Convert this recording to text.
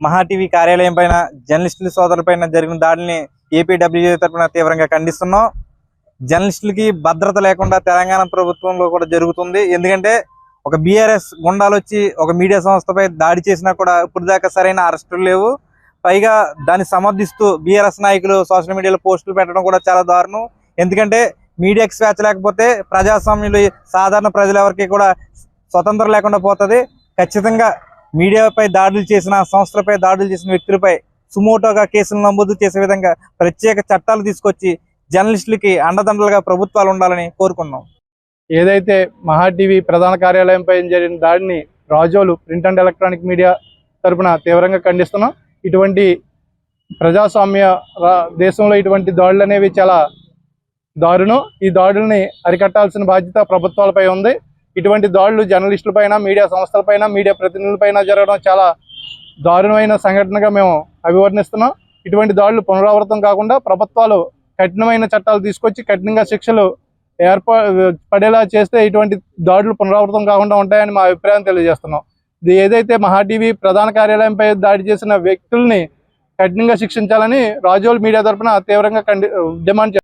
మహా టీవీ కార్యాలయం పైన జర్నలిస్టుల సోదరులపైన జరిగిన దాడిని ఏపీడబ్ల్యూజీ తరఫున తీవ్రంగా ఖండిస్తున్నాం. జర్నలిస్టులకి భద్రత లేకుండా తెలంగాణ ప్రభుత్వంలో కూడా జరుగుతుంది. ఎందుకంటే ఒక బీఆర్ఎస్ గుండాలు వచ్చి ఒక మీడియా సంస్థపై దాడి చేసినా కూడా ఇప్పుడు దాకా సరైన అరెస్టులు లేవు. పైగా దాన్ని సమర్థిస్తూ బీఆర్ఎస్ నాయకులు సోషల్ మీడియాలో పోస్టులు పెట్టడం కూడా చాలా దారుణం. ఎందుకంటే మీడియాకి స్వేచ్ఛ లేకపోతే ప్రజాస్వామ్యులు సాధారణ ప్రజలు ఎవరికి కూడా స్వతంత్రం లేకుండా పోతుంది. ఖచ్చితంగా మీడియాపై దాడులు చేసిన సంస్థలపై దాడులు చేసిన వ్యక్తులపై సుమోటోగా కేసులు నమోదు చేసే విధంగా ప్రత్యేక చట్టాలు తీసుకొచ్చి జర్నలిస్టులకి అండదండలుగా ప్రభుత్వాలు ఉండాలని కోరుకున్నాం. ఏదైతే మహా టీవీ ప్రధాన కార్యాలయంపై జరిగిన దాడిని Razole print and electronic media తరపున తీవ్రంగా ఖండిస్తున్నాం. ఇటువంటి ప్రజాస్వామ్య దేశంలో ఇటువంటి దాడులు అనేవి చాలా దారుణం. ఈ దాడుల్ని అరికట్టాల్సిన బాధ్యత ప్రభుత్వాలపై ఉంది. ఇటువంటి దాడులు జర్నలిస్టులపైన మీడియా సంస్థలపైన మీడియా ప్రతినిధులపైన జరగడం చాలా దారుణమైన సంఘటనగా మేము అభివర్ణిస్తున్నాం. ఇటువంటి దాడులు పునరావృతం కాకుండా ప్రభుత్వాలు కఠినమైన చట్టాలు తీసుకొచ్చి కఠినంగా శిక్షలు ఏర్పా పడేలా చేస్తే ఇటువంటి దాడులు పునరావృతం కాకుండా ఉంటాయని మా అభిప్రాయం తెలియజేస్తున్నాం. ఇది ఏదైతే మహాటీవీ ప్రధాన కార్యాలయంపై దాడి చేసిన వ్యక్తుల్ని కఠినంగా శిక్షించాలని రాజోల్ మీడియా తరపున తీవ్రంగా కండి డిమాండ్